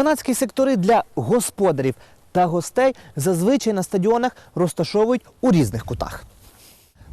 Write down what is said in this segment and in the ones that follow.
Фанатські сектори для господарів та гостей зазвичай на стадіонах розташовують у різних кутах.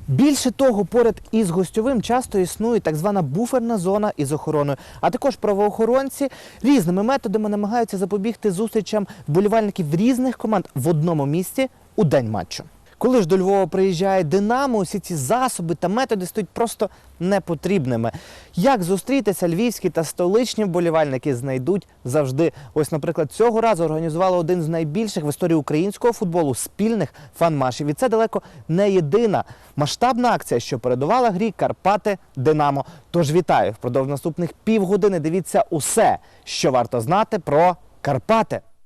Більше того, поряд із гостьовим часто існує так звана буферна зона із охороною, а також правоохоронці різними методами намагаються запобігти зустрічам вболівальників різних команд в одному місці у день матчу. Коли ж до Львова приїжджає Динамо, усі ці засоби та методи стають просто непотрібними. Як зустрітися львівські та столичні вболівальники знайдуть завжди. Ось, наприклад, цього разу організували один з найбільших в історії українського футболу спільних фан-маршів. І це далеко не єдина масштабна акція, що передувала грі Карпати Динамо. Тож вітаю! Впродовж наступних півгодини дивіться усе, що варто знати про Карпати. –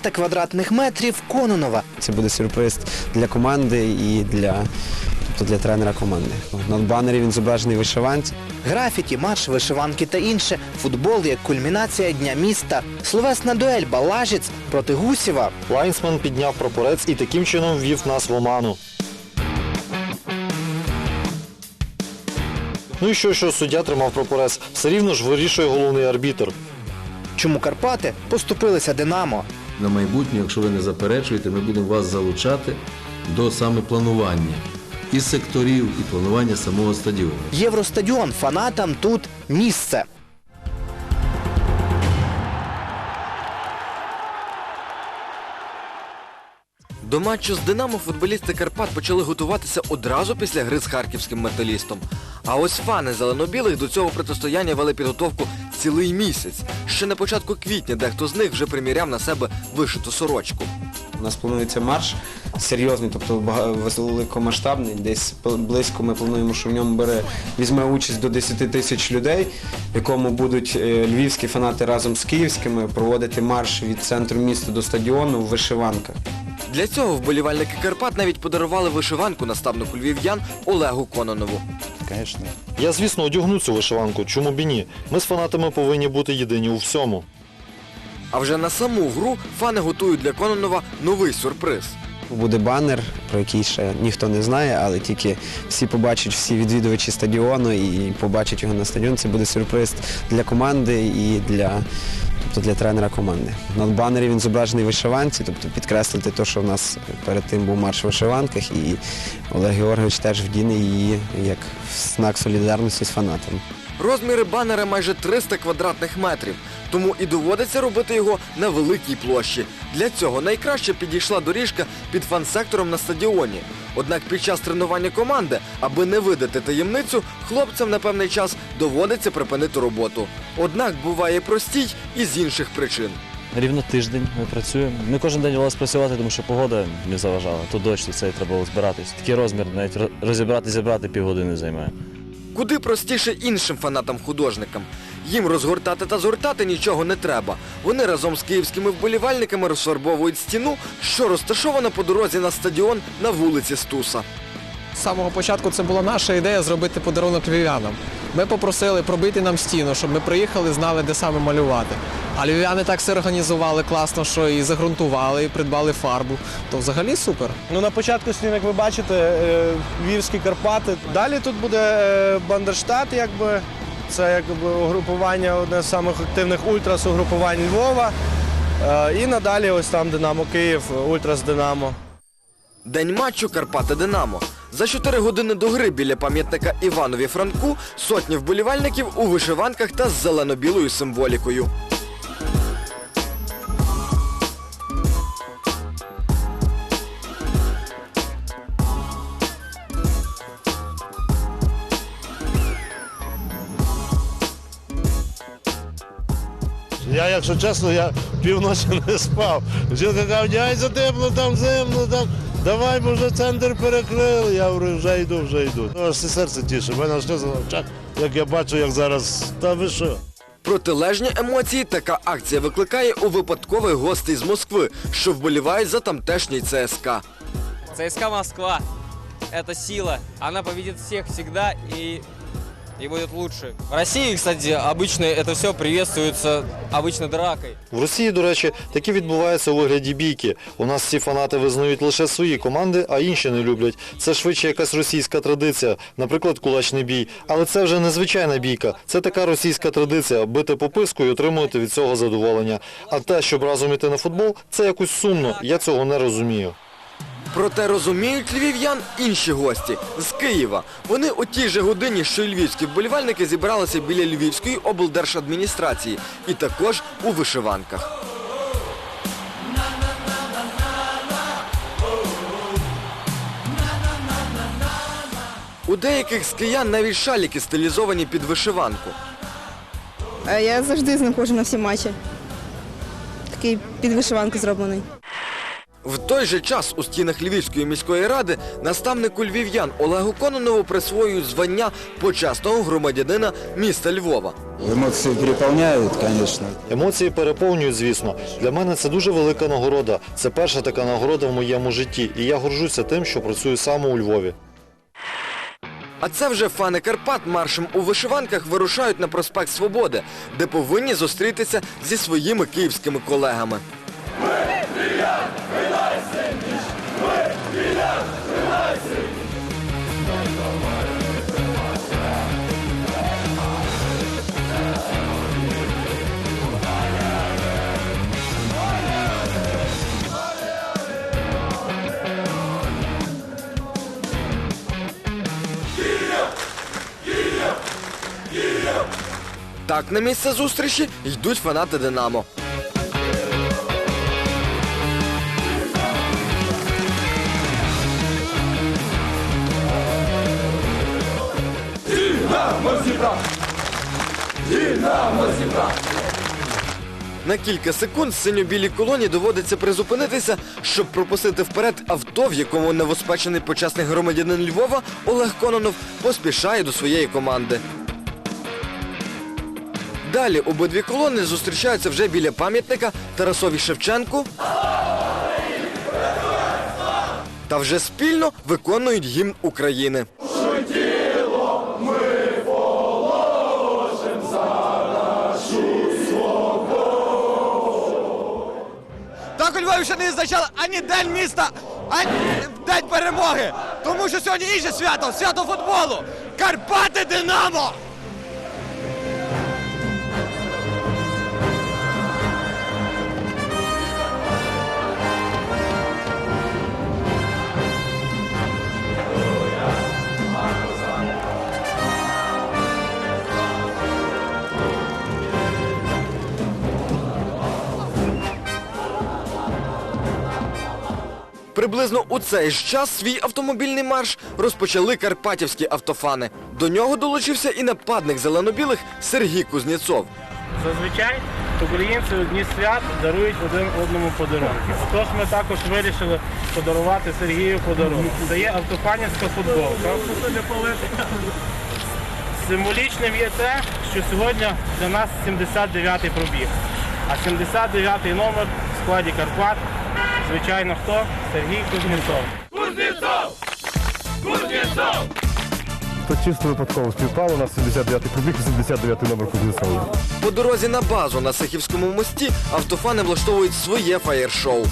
300 квадратних метрів Кононова. Це буде сюрприз для команди і для, тобто для тренера команди. На банері він зображений вишиванці. Графіті, марш, вишиванки та інше. Футбол як кульмінація дня міста. Словесна дуель Балажець проти Гусєва. Лайнсман підняв прапорець і таким чином ввів нас в оману. Ну і що, що суддя тримав прапорець? Все рівно ж вирішує головний арбітр. Чому Карпати поступилися Динамо? На майбутнє, якщо ви не заперечуєте, ми будемо вас залучати до саме планування і секторів, і планування самого стадіону. Євростадіон фанатам тут місце. До матчу з Динамо футболісти Карпат почали готуватися одразу після гри з харківським металістом. А ось фани зелено-білих до цього протистояння вели підготовку цілий місяць. Ще на початку квітня дехто з них вже приміряв на себе вишиту сорочку. У нас планується марш серйозний, тобто великомасштабний. Десь близько ми плануємо, що в ньому бере, візьме участь до 10 тисяч людей, в якому будуть е, львівські фанати разом з київськими проводити марш від центру міста до стадіону в вишиванках. Для цього вболівальники Карпат навіть подарували вишиванку наставнику львів'ян Олегу Кононову. Звісно. Я, звісно, одягну цю вишиванку, чому б і ні. Ми з фанатами повинні бути єдині у всьому. А вже на саму гру фани готують для Кононова новий сюрприз. Буде банер, про який ще ніхто не знає, але тільки всі побачать, всі відвідувачі стадіону і побачать його на стадіон. Це буде сюрприз для команди і для, тобто для тренера команди. На банері він зображений вишиванці, тобто підкреслити те, що в нас перед тим був марш в вишиванках, і Олег Георгійович теж вдіне її як знак солідарності з фанатами. Розміри банера майже 300 квадратних метрів, тому і доводиться робити його на великій площі. Для цього найкраще підійшла доріжка під фан-сектором на стадіоні. Однак під час тренування команди, аби не видати таємницю, хлопцям на певний час доводиться припинити роботу. Однак буває простій і з інших причин. Рівно тиждень ми працюємо. Не кожен день вдалося працювати, тому що погода не заважала. То дощ, то це треба було збиратись. Такий розмір, навіть розібрати, зібрати півгодини займає. Куди простіше іншим фанатам-художникам. Їм розгортати та згортати нічого не треба. Вони разом з київськими вболівальниками розфарбовують стіну, що розташована по дорозі на стадіон на вулиці Стуса. З самого початку це була наша ідея зробити подарунок львів'янам. Ми попросили пробити нам стіну, щоб ми приїхали, знали, де саме малювати. А львів'яни так все організували класно, що і загрунтували, і придбали фарбу. То взагалі супер. Ну, на початку стін, як ви бачите, е, Львівські Карпати. Далі тут буде е, Бандерштат, якби. Це якби угрупування одне з самих активних ультрас угрупувань Львова. Е, І надалі ось там Динамо Київ, Ультрас Динамо. День матчу Карпати Динамо. За 4 години до гри біля пам'ятника Іванові Франку сотні вболівальників у вишиванках та з зелено-білою символікою. Я, якщо чесно, я півночі не спав. Жінка каже, одягайся тепло, там зимно, там. Давай, може, центр перекрили. Я говорю, вже йду, вже йду. Ну, аж серце тіше. У мене сльози на очах, як я бачу, як зараз. Та ви що? Протилежні емоції така акція викликає у випадкових гостей з Москви, що вболівають за тамтешній ЦСКА. ЦСКА Москва – это сила. Она победит всех всегда и, и будет лучше. В России, кстати, обычно это все приветствуется обычно дракой. В Росії, до речі, такі відбуваються у вигляді бійки. У нас всі фанати визнають лише свої команди, а інші не люблять. Це швидше якась російська традиція, наприклад, кулачний бій. Але це вже не звичайна бійка. Це така російська традиція бити по писку і отримувати від цього задоволення. А те, щоб разом іти на футбол, це якось сумно. Я цього не розумію. Проте розуміють львів'ян інші гості з Києва. Вони у тій же годині, що й львівські вболівальники зібралися біля Львівської облдержадміністрації і також у вишиванках. У деяких з киян навіть шаліки стилізовані під вишиванку. Е, Я завжди з ним ходжу на всі матчі. Такий під вишиванку зроблений. В той же час у стінах Львівської міської ради наставнику львів'ян Олегу Кононову присвоюють звання почесного громадянина міста Львова. Эмоции переполняют, конечно. Емоції переповнюють, звісно. Для мене це дуже велика нагорода. Це перша така нагорода в моєму житті. І я горжуся тим, що працюю саме у Львові. А це вже фани Карпат маршем у вишиванках вирушають на проспект Свободи, де повинні зустрітися зі своїми київськими колегами. Так на місце зустрічі йдуть фанати Динамо. На кілька секунд синьо-білій колоні доводиться призупинитися, щоб пропустити вперед авто, в якому новоспечений почесний громадянин Львова Олег Кононов поспішає до своєї команди. Далі обидві колони зустрічаються вже біля пам'ятника Тарасові Шевченку та вже спільно виконують гімн України. Так у Львові ще не відзначали ані День міста, ані День перемоги. Тому що сьогодні інше свято, свято футболу. Карпати Динамо! Приблизно у цей ж час свій автомобільний марш розпочали карпатівські автофани. До нього долучився і нападник зелено-білих Сергій Кузнєцов. Зазвичай українці у дні свят дарують один одному подарунки. Тож ми також вирішили подарувати Сергію подарунок. Це є автофанівська футболка. Символічним є те, що сьогодні для нас 79-й пробіг. А 79-й номер в складі Карпат, звичайно, хто? Сергій Кузнєцов. Кузнєцов! Кузнєцов! То чисто випадково співпало, на 79-й пробіг, 79-й номер Кузнєцова. По дорозі на базу на Сихівському мості автофани влаштовують своє фаєр-шоу.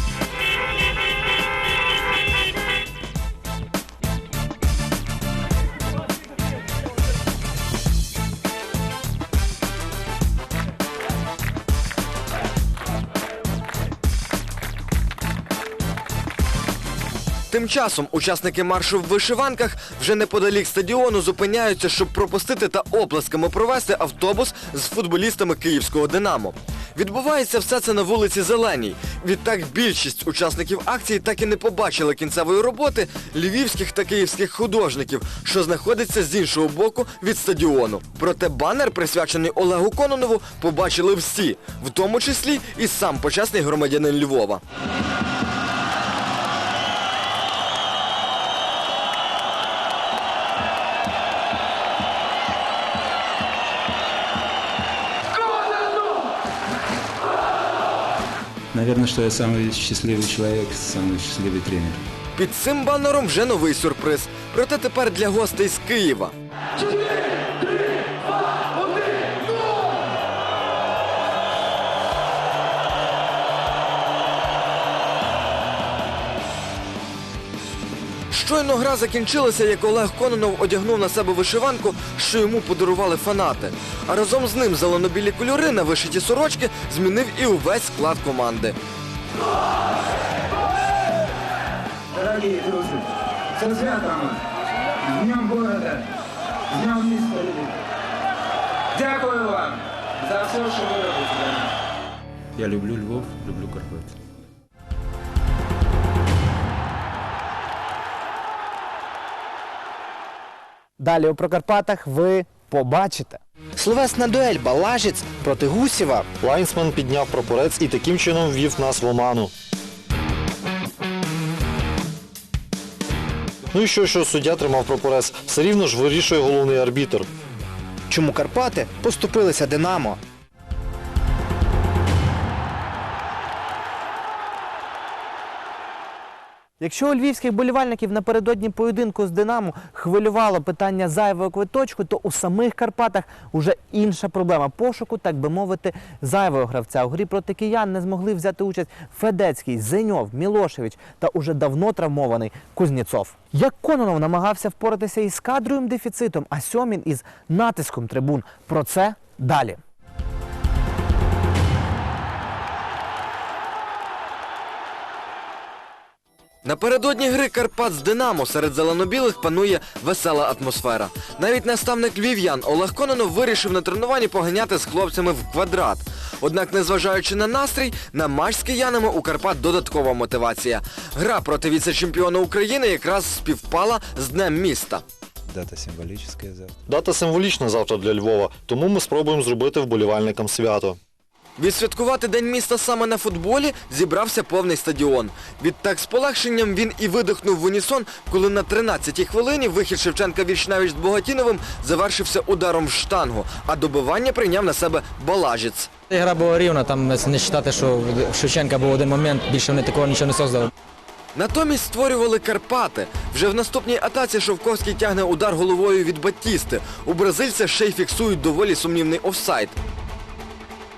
Тим часом учасники маршу в вишиванках вже неподалік стадіону зупиняються, щоб пропустити та оплесками провести автобус з футболістами київського Динамо. Відбувається все це на вулиці Зеленій. Відтак більшість учасників акції так і не побачили кінцевої роботи львівських та київських художників, що знаходиться з іншого боку від стадіону. Проте банер, присвячений Олегу Кононову, побачили всі, в тому числі і сам почесний громадянин Львова. Наверное, что я самый счастливый человек, самый счастливый тренер. Під цим банером вже новий сюрприз. Проте тепер для гостей з Києва. Щойно гра закінчилася, як Олег Кононов одягнув на себе вишиванку, що йому подарували фанати. А разом з ним зеленобілі кольори на вишиті сорочки змінив і увесь склад команди. Дорогі друзі, це святом, з Днем города, з Днем міста. Дякую вам за все, що ви робите. Я люблю Львов, люблю Карпати. Далі у Прокарпатах ви побачите. Словесна дуель Балажець проти Гусєва. Лайнсмен підняв прапорець і таким чином ввів нас в оману. Ну і що, що суддя тримав прапорець? Все рівно ж вирішує головний арбітр. Чому Карпати поступилися Динамо? Якщо у львівських болівальників напередодні поєдинку з Динамо хвилювало питання зайвого квиточку, то у самих Карпатах уже інша проблема пошуку, так би мовити, зайвого гравця. У грі проти киян не змогли взяти участь Федецький, Зеньов, Мілошевич та уже давно травмований Кузнєцов. Як Кононов намагався впоратися із кадровим дефіцитом, а Сьомін із натиском трибун. Про це далі. Напередодні гри Карпат з Динамо серед зеленобілих панує весела атмосфера. Навіть наставник львів'ян Олег Кононов вирішив на тренуванні поганяти з хлопцями в квадрат. Однак, незважаючи на настрій, на матч з киянами у Карпат додаткова мотивація. Гра проти віце-чемпіона України якраз співпала з Днем міста. Дата символическая завтра. Дата символічна завтра для Львова, тому ми спробуємо зробити вболівальникам свято. Відсвяткувати День міста саме на футболі зібрався повний стадіон. Відтак з полегшенням він і видихнув в унісон, коли на 13-й хвилині вихід Шевченка Вічнавіч з Богатіновим завершився ударом в штангу, а добивання прийняв на себе Балажець. Гра була рівна, там не вважати, що в Шевченка був один момент, більше вони такого нічого не создали. Натомість створювали Карпати. Вже в наступній атаці Шовковський тягне удар головою від Батісти. У бразильця ще й фіксують доволі сумнівний офсайд.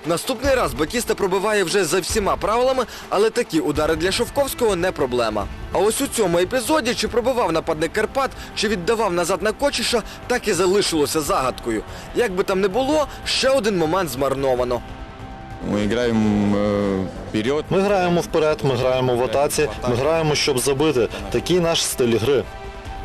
Наступний раз Батіста пробиває вже за всіма правилами, але такі удари для Шовковського не проблема. А ось у цьому епізоді, чи пробивав нападник Карпат, чи віддавав назад на Кочіша, так і залишилося загадкою. Як би там не було, ще один момент змарновано. Ми граємо е, вперед. Ми граємо вперед, ми граємо в атаці, ми граємо, щоб забити. Такий наш стиль гри.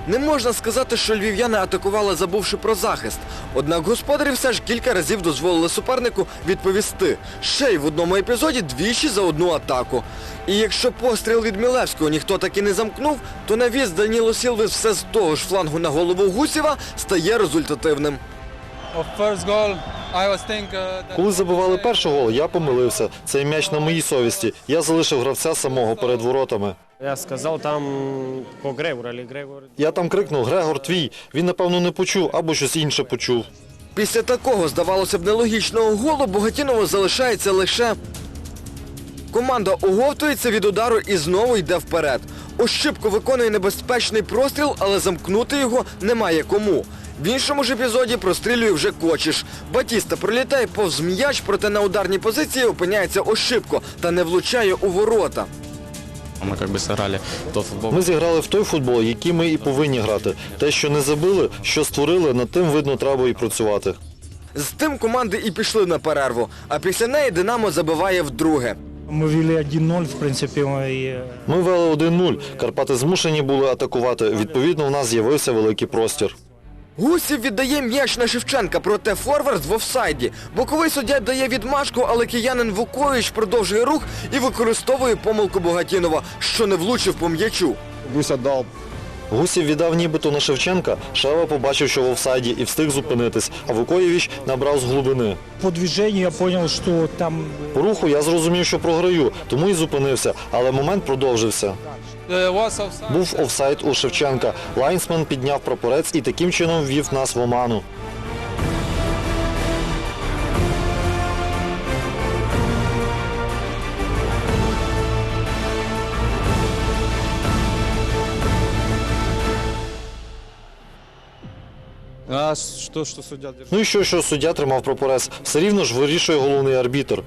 Не можна сказати, що львів'яни атакували, забувши про захист. Однак господарі все ж кілька разів дозволили супернику відповісти. Ще й в одному епізоді двічі за одну атаку. І якщо постріл від Мілевського ніхто таки не замкнув, то навіз Даніло Сілвес все з того ж флангу на голову Гусєва стає результативним. Коли забивали перший гол, я помилився. Цей м'яч на моїй совісті. Я залишив гравця самого перед воротами. Я сказав там по Грегору, але Грегор Я там крикнув Грегор твій. Він, напевно, не почув або щось інше почув. Після такого, здавалося б, нелогічного голу Богатінову залишається лише. Команда оговтується від удару і знову йде вперед. Ощипко виконує небезпечний простріл, але замкнути його немає кому. В іншому ж епізоді прострілює вже Кочіш. Батіста пролітає повз м'яч, проте на ударній позиції опиняється Ощипко та не влучає у ворота. Ми зіграли тот футбол. Ми зіграли в той футбол, який ми і повинні грати. Те, що не забили, що створили, над тим видно треба і працювати. З тим команди і пішли на перерву, а після неї Динамо забиває вдруге. Ми вели 1-0, в принципі, і Ми вели 1-0. Карпати змушені були атакувати. Відповідно, в нас з'явився великий простір. Гусів віддає м'яч на Шевченка, проте форвард в офсайді. Боковий суддя дає відмашку, але киянин Вукович продовжує рух і використовує помилку Богатінова, що не влучив по м'ячу. Гуся дав. Гусів віддав нібито на Шевченка, Шева побачив, що в офсайді і встиг зупинитись, а Вукоєвіч набрав з глибини. по движению я зрозумів, що там По руху я зрозумів, що програю, тому і зупинився, але момент продовжився. Е, Був офсайд у Шевченка. Лайнсмен підняв прапорець і таким чином ввів нас в оману. А що, що суддя Ну і що, що суддя тримав прапорець? Все рівно ж вирішує головний арбітр.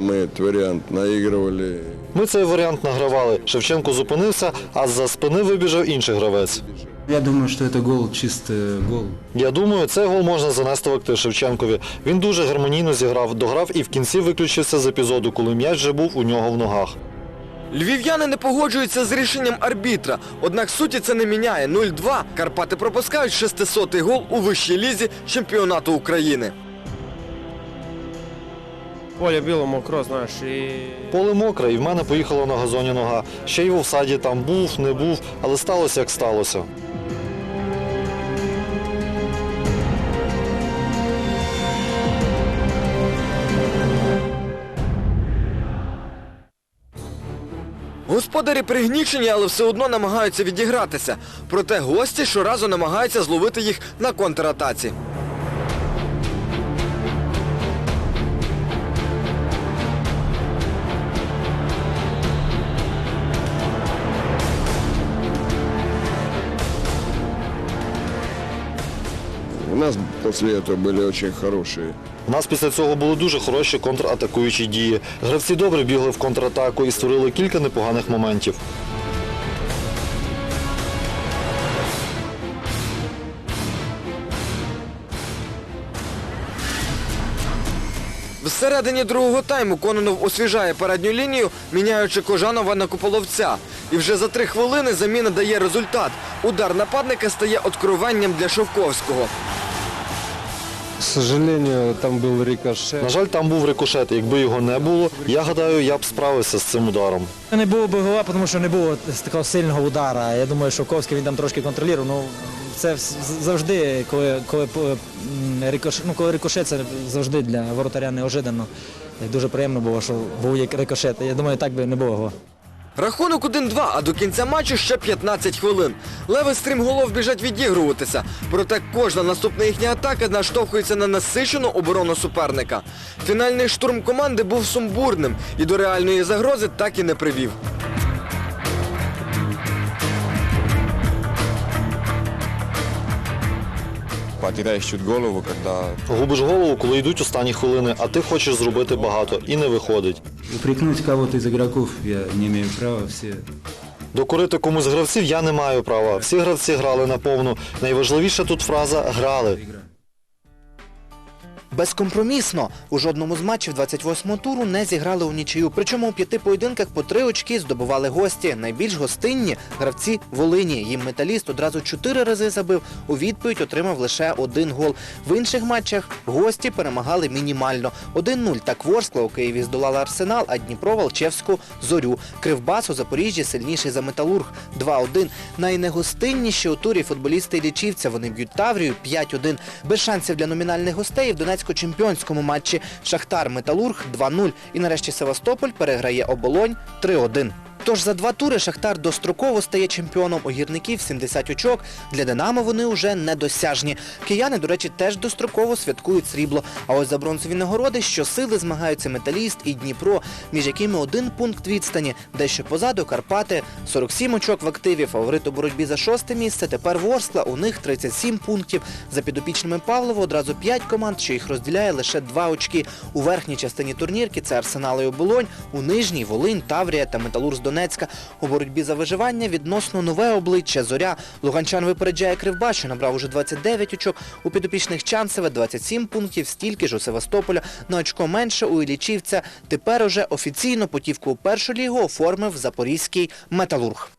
Ми этот варіант наігрували. Ми цей варіант награвали. Шевченко зупинився, а з-за спини вибіжав інший гравець. Я думаю, что это гол, чистый гол. Я думаю, цей гол можна занести в актив Шевченкові. Він дуже гармонійно зіграв, дограв і в кінці виключився з епізоду, коли м'яч вже був у нього в ногах. Львів'яни не погоджуються з рішенням арбітра, однак суті це не міняє. 0-2. Карпати пропускають 600-й гол у вищій лізі чемпіонату України. Поле біло, мокро, знаєш, і Поле мокре, і в мене поїхала на газоні нога. Ще й в офсаді там був, не був, але сталося як сталося. Господарі пригнічені, але все одно намагаються відігратися. Проте гості щоразу намагаються зловити їх на контратаці. Після цього були дуже хороші. У нас після цього були дуже хороші контратакуючі дії. Гравці добре бігли в контратаку і створили кілька непоганих моментів. Всередині другого тайму Кононов освіжає передню лінію, міняючи Кожанова на Куполовця. І вже за три хвилини заміна дає результат. Удар нападника стає откровенням для Шовковського. К сожалению, там був рикошет. На жаль, там був рикошет. Якби його не було, я гадаю, я б справився з цим ударом. Не було би гола, тому що не було такого сильного удара. Я думаю, що Ковський він там трошки контролював. Ну, це завжди, коли, коли, м, рикош, ну, коли рикошет, це завжди для воротаря неожиданно. Дуже приємно було, що був як рикошет. Я думаю, так би не було. Рахунок 1-2, а до кінця матчу ще 15 хвилин. Леви стрімголов біжать відігруватися. Проте кожна наступна їхня атака наштовхується на насичену оборону суперника. Фінальний штурм команди був сумбурним і до реальної загрози так і не привів. Потеряешь чуть голову, когда Губиш голову, коли йдуть останні хвилини, а ти хочеш зробити багато і не виходить. Упрекнуть кого-то из игроков я не имею права. Все Докорити комусь з гравців я не маю права. Всі гравці грали наповну. Найважливіша тут фраза грали. Безкомпромісно у жодному з матчів 28-го туру не зіграли у нічию. Причому у п'яти поєдинках по три очки здобували гості. Найбільш гостинні гравці Волині. Їм металіст одразу чотири рази забив. У відповідь отримав лише один гол. В інших матчах гості перемагали мінімально. 1-0 так Ворскла у Києві здолала Арсенал, а Дніпро Волчевську зорю. Кривбас у Запоріжжі сильніший за Металург 2-1. Найнегостинніші у турі футболісти Іллічівця. Вони б'ють Таврію 5-1. Без шансів для номінальних гостей в Донецько-чемпіонському матчі Шахтар Металург 2-0. І нарешті Севастополь переграє оболонь 3-1. Тож за два тури Шахтар достроково стає чемпіоном у гірників 70 очок. Для Динамо вони вже недосяжні. Кияни, до речі, теж достроково святкують срібло. А ось за бронзові нагороди щосили змагаються Металіст і Дніпро, між якими один пункт відстані. Дещо позаду Карпати 47 очок в активі. Фаворит у боротьбі за шосте місце. Тепер Ворскла. У них 37 пунктів. За підопічними Павлова одразу 5 команд, що їх розділяє лише 2 очки. У верхній частині турнірки це Арсенал і Оболонь, у нижній Волинь, Таврія та Металург з Донецька. У боротьбі за виживання відносно нове обличчя Зоря. Луганчан випереджає Кривба, що набрав уже 29 очок. У підопічних Чанцеве 27 пунктів, стільки ж у Севастополя. На очко менше у Ілічівця. Тепер уже офіційно путівку у першу лігу оформив Запорізький Металург.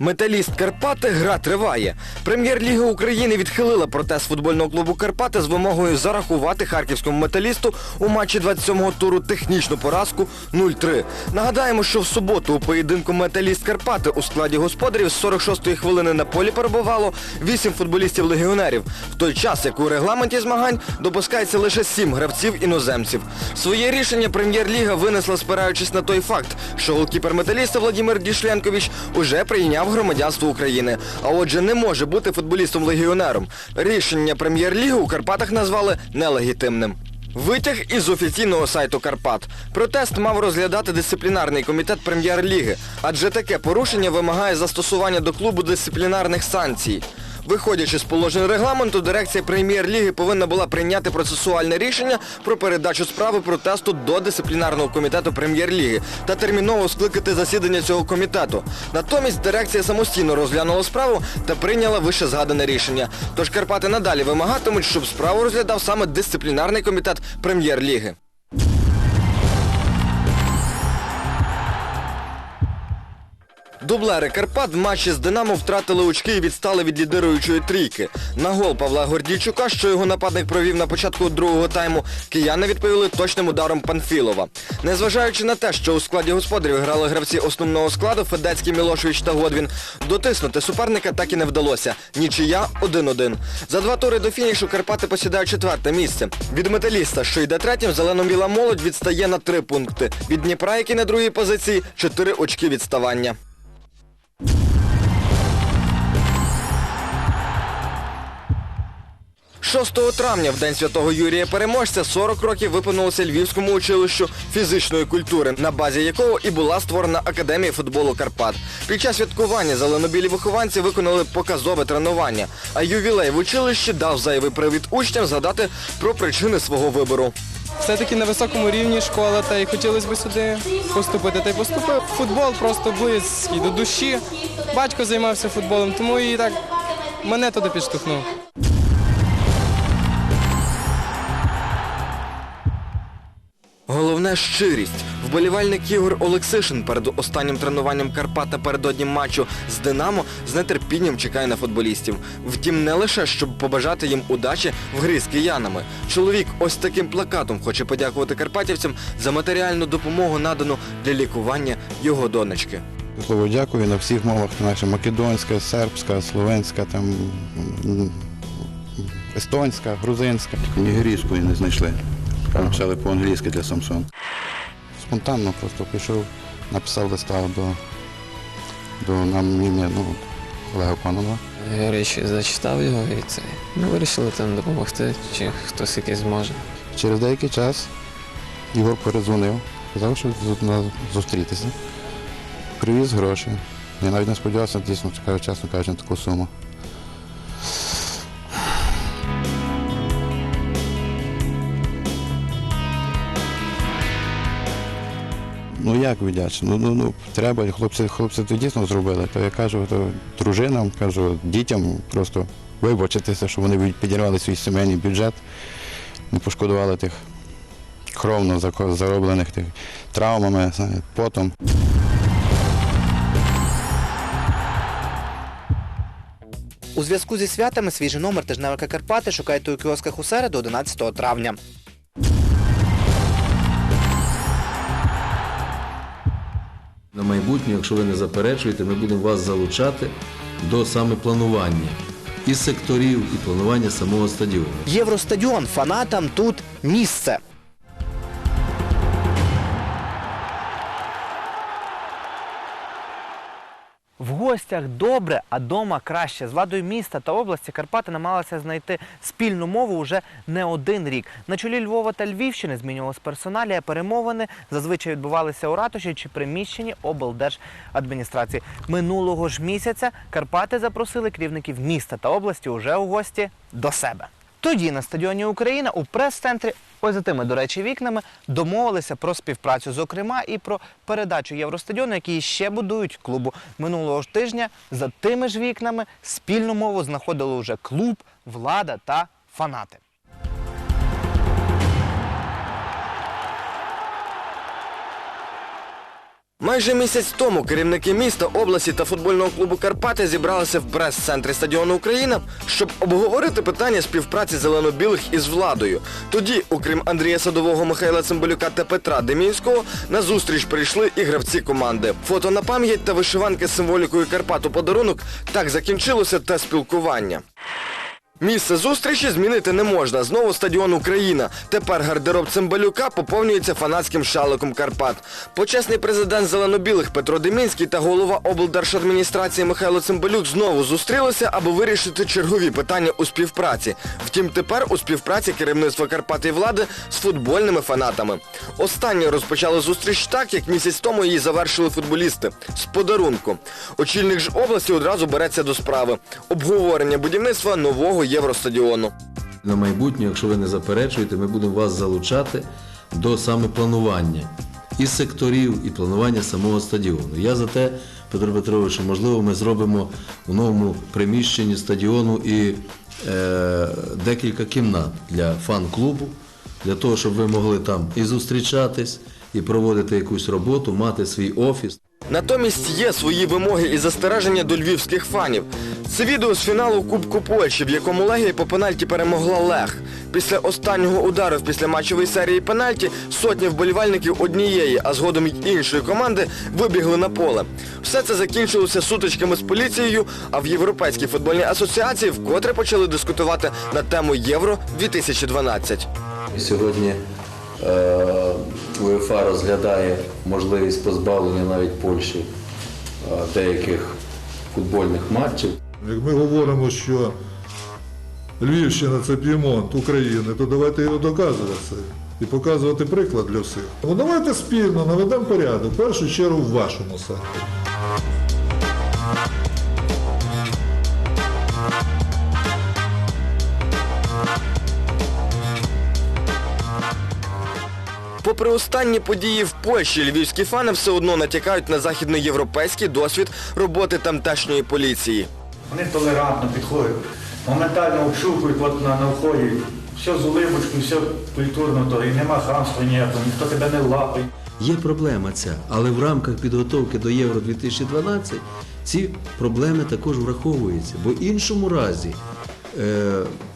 Металіст Карпати гра триває. Прем'єр-ліга України відхилила протест футбольного клубу Карпати з вимогою зарахувати харківському металісту у матчі 27-го туру технічну поразку 0-3. Нагадаємо, що в суботу у поєдинку Металіст Карпати у складі господарів з 46-ї хвилини на полі перебувало 8 футболістів-легіонерів, в той час, як у регламенті змагань допускається лише 7 гравців іноземців. Своє рішення прем'єр-ліга винесла, спираючись на той факт, що голкіпер металіста Владимир Дішленкович уже прийняв громадянство України, а отже не може бути футболістом-легіонером. Рішення прем'єр-ліги у Карпатах назвали нелегітимним. Витяг із офіційного сайту Карпат. Протест мав розглядати дисциплінарний комітет прем'єр-ліги, адже таке порушення вимагає застосування до клубу дисциплінарних санкцій. Виходячи з положень регламенту, дирекція прем'єр-ліги повинна була прийняти процесуальне рішення про передачу справи протесту до дисциплінарного комітету прем'єр-ліги та терміново скликати засідання цього комітету. Натомість дирекція самостійно розглянула справу та прийняла вище згадане рішення. Тож Карпати надалі вимагатимуть, щоб справу розглядав саме дисциплінарний комітет прем'єр-ліги. Дублери Карпат в матчі з Динамо втратили очки і відстали від лідируючої трійки. На гол Павла Гордійчука, що його нападник провів на початку другого тайму, кияни відповіли точним ударом Панфілова. Незважаючи на те, що у складі господарів грали гравці основного складу Федецький, Мілошевич та Годвін, дотиснути суперника так і не вдалося. Нічия 1-1. За два тури до фінішу Карпати посідають четверте місце. Від металіста, що йде третім, зелено-біла молодь відстає на три пункти. Від Дніпра, який на другій позиції, чотири очки відставання. Шостого травня, в день святого Юрія Переможця, 40 років виповнилося Львівському училищу фізичної культури, на базі якого і була створена Академія футболу Карпат. Під час святкування зеленобілі вихованці виконали показове тренування, а ювілей в училищі дав зайвий привід учням згадати про причини свого вибору. Все-таки на високому рівні школа, та й хотілося б сюди поступити. Та й поступив. Футбол просто близький до душі. Батько займався футболом, тому і так мене туди підштовхнув. Головне щирість. Вболівальник Ігор Олексишин перед останнім тренуванням Карпат напередодні матчу з Динамо з нетерпінням чекає на футболістів. Втім, не лише щоб побажати їм удачі в грі з киянами. Чоловік ось таким плакатом хоче подякувати карпатівцям за матеріальну допомогу, надану для лікування його донечки. Слово дякую на всіх мовах, наша македонська, сербська, словенська, там естонська, грузинська. Нігерійської не знайшли. Написали по-англійськи для Samsung. Спонтанно просто пішов, написав листа до, до нам ім'я ну, Олега Панова. Речі зачитав його і це. Ми вирішили там допомогти, чи хтось якийсь зможе. Через деякий час Ігор перезвонив, сказав, що зу- зустрітися. Привіз гроші. Я навіть не сподівався, дійсно, чесно кажучи, на таку суму. Ну як віддячити? Ну, ну, ну, треба, хлопці, хлопці то дійсно зробили. То я кажу, то дружинам, кажу, дітям просто вибачитися, що вони підірвали свій сімейний бюджет, не пошкодували тих кровно зароблених тих травмами, потом. У зв'язку зі святами свіжий номер тижневика Карпати шукайте у кіосках у середу 11 травня. На майбутнє, якщо ви не заперечуєте, ми будемо вас залучати до саме планування і секторів, і планування самого стадіону. Євростадіон фанатам тут місце. В гостях добре, а дома краще. З владою міста та області Карпати намагалися знайти спільну мову уже не один рік. На чолі Львова та Львівщини змінювалось персоналі, а перемовини зазвичай відбувалися у ратуші чи приміщенні облдержадміністрації. Минулого ж місяця Карпати запросили керівників міста та області уже у гості до себе. Тоді на стадіоні Україна у прес-центрі, ось за тими, до речі, вікнами, домовилися про співпрацю, зокрема і про передачу Євростадіону, який ще будують клубу. Минулого ж тижня за тими ж вікнами спільну мову знаходили вже клуб, влада та фанати. Майже місяць тому керівники міста, області та футбольного клубу Карпати зібралися в прес-центрі стадіону Україна, щоб обговорити питання співпраці зелено-білих із владою. Тоді, окрім Андрія Садового, Михайла Цимбалюка та Петра Деміївського, на зустріч прийшли і гравці команди. Фото на пам'ять та вишиванки з символікою Карпат у подарунок так закінчилося те спілкування. Місце зустрічі змінити не можна. Знову стадіон Україна. Тепер гардероб Цимбалюка поповнюється фанатським шаликом Карпат. Почесний президент зеленобілих Петро Демінський та голова облдержадміністрації Михайло Цимбалюк знову зустрілися, аби вирішити чергові питання у співпраці. Втім, тепер у співпраці керівництва Карпат і влади з футбольними фанатами. Останні розпочали зустріч так, як місяць тому її завершили футболісти з подарунку. Очільник ж області одразу береться до справи обговорення будівництва нового євростадіону. На майбутнє, якщо ви не заперечуєте, ми будемо вас залучати до саме планування і секторів, і планування самого стадіону. Я за те, Петро Петрович, можливо, ми зробимо у новому приміщенні стадіону і е, декілька кімнат для фан-клубу, для того, щоб ви могли там і зустрічатись, і проводити якусь роботу, мати свій офіс. Натомість є свої вимоги і застереження до львівських фанів. Це відео з фіналу Кубку Польщі, в якому Легія по пенальті перемогла Лех. Після останнього удару в післяматчевій серії пенальті сотні вболівальників однієї, а згодом й іншої команди вибігли на поле. Все це закінчилося сутичками з поліцією, а в Європейській футбольній асоціації вкотре почали дискутувати на тему Євро 2012. Сьогодні УЄФА розглядає можливість позбавлення навіть Польщі е, деяких футбольних матчів. Як ми говоримо, що Львівщина це П'ємонт України, то давайте його доказувати і показувати приклад для всіх. Ну давайте спільно наведемо порядок, в першу чергу в вашому секторі. Попри останні події в Польщі, львівські фани все одно натякають на західноєвропейський досвід роботи тамтешньої поліції. Вони толерантно підходять, моментально обшукують от на, на вході. Все з улибочкою, все культурно, то і нема хамства ніякого, ніхто тебе не лапить. Є проблема ця, але в рамках підготовки до Євро 2012 ці проблеми також враховуються. Бо в іншому разі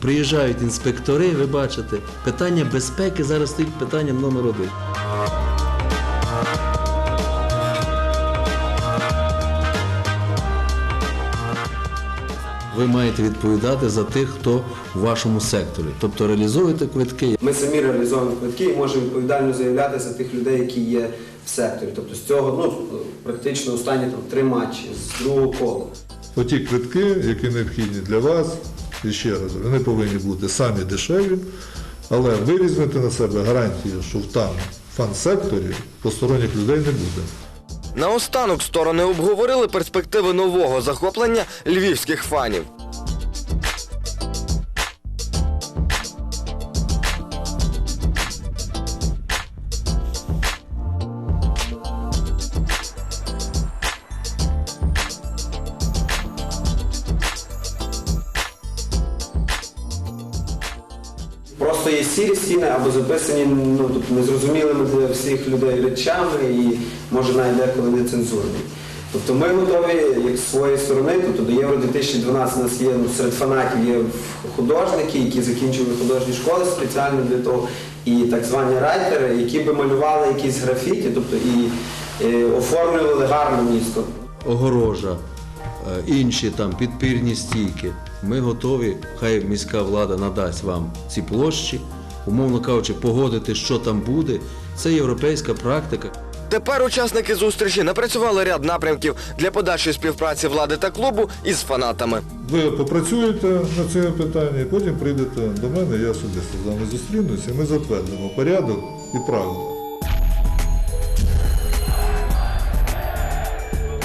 приїжджають інспектори, ви бачите, питання безпеки зараз стоїть питанням номер один. Ви маєте відповідати за тих, хто в вашому секторі. Тобто реалізуєте квитки. Ми самі реалізовуємо квитки і можемо відповідально заявляти за тих людей, які є в секторі. Тобто з цього ну, практично останні там, три матчі з другого кола. Оті квитки, які необхідні для вас, і ще раз, вони повинні бути самі дешеві, але ви візьмете на себе гарантію, що в там фан-секторі посторонніх людей не буде. Наостанок сторони обговорили перспективи нового захоплення львівських фанів. Просто є сірі стіни або записані ну, тобто, незрозумілими для всіх людей речами і може навіть деколи нецензурні. Тобто ми готові як з своєї сторони, тобто до Євро 2012 у нас є ну, серед фанатів є художники, які закінчували художні школи спеціально для того, і так звані райтери, які би малювали якісь графіті, тобто і е, оформлювали гарно місто. огорожа, інші там підпірні стійки. Ми готові, хай міська влада надасть вам ці площі, умовно кажучи, погодити, що там буде. Це європейська практика. Тепер учасники зустрічі напрацювали ряд напрямків для подальшої співпраці влади та клубу із фанатами. Ви попрацюєте на цьому питанні, потім прийдете до мене, я особисто з вами зустрінуся, і ми затвердимо порядок і правила.